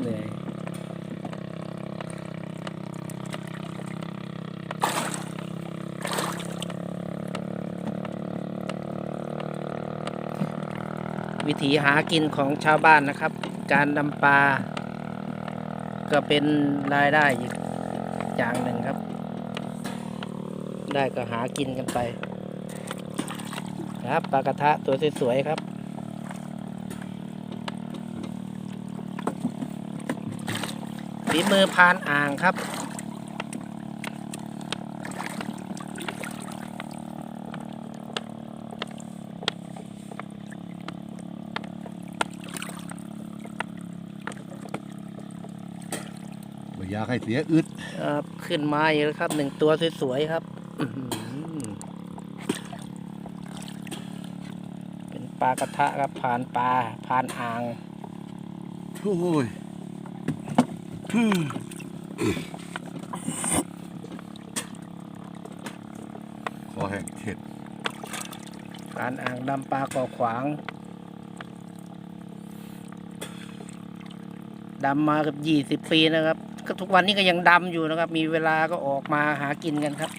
เหนื่อยวิธีหากินของชาวบ้านนะครับ การนำปลา ก็เป็นรายได้อีกอย่างหนึ่งครับ ได้ก็หากินกันไป ครับปลากระทะตัวสวยๆครับ ฝีมือพรานอ่างครับ ไม่อยากให้เสียอึดครับขึ้นมาอีกแล้วครับหนึ่งตัวสวยๆครับอื้อหือเป็นปลากระทะครับผ่านปลาผ่านอ่าง โอ้ย คอแห้งเข็ดผ่านอ่างดำปลาก่อขวางดำมากับยี่สิบปีนะครับ ก็ทุกวันนี้ก็ยังดำอยู่นะครับ มีเวลาก็ออกมาหากินกันครับ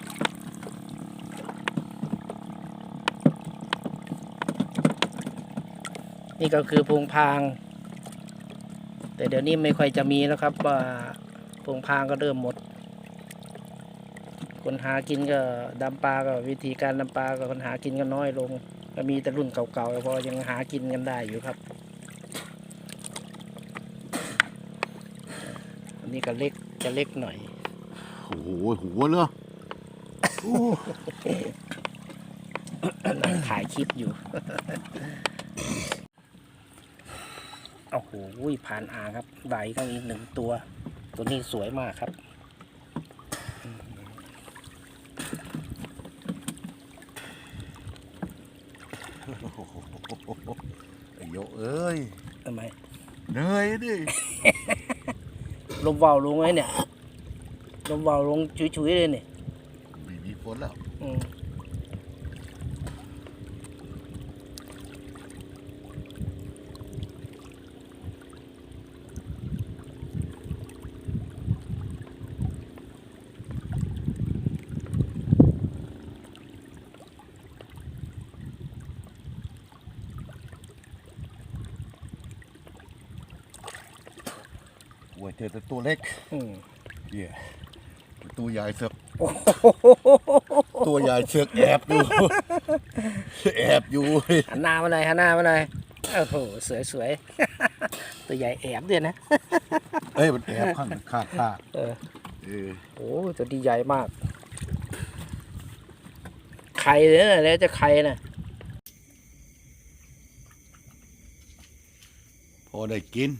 นี่ก็คือพงพาง แต่เดี๋ยวนี้ไม่ค่อยจะมีแล้วครับว่าพงพางก็เริ่มหมด คนหากินก็ดำปลาก็วิธีการดำปลาก็คนหากินก็น้อยลง ก็มีแต่รุ่นเก่าๆพอยังหากินกันได้อยู่ครับ อันนี้ก็เล็กจะเล็กหน่อยโอ้โหหัวเลยโอ้นั่งถ่ายคลิปอยู่ โอ้โหผ่านอ่างครับไหลกันอีกหนึ่งตัว ตัวนี้สวยมากครับไอ้โยเอ้ยทำไมเหนื่อยดิลมเบาลงไว้เนี่ยลมเบาลงชุยๆเลยเนี่ยไม่มีฝนแล้ว อืม อ้ยเจอแต่ตัวเล็กอืมเหี้ยตัวใหญ่เสือกโอ้โหตัวใหญ่เสือกแอบอยู่ แอบอยู่หันหน้ามาหน่อยหันหน้ามาหน่อยโอ้โหสวยสวยๆ ตัวใหญ่แอบด้วยนะเอ้ยมันแอบข้างข้างข้างเออเออโอ้ตัวดีใหญ่มากไข่เลยนะแล้วจะไข่นะพอได้กิน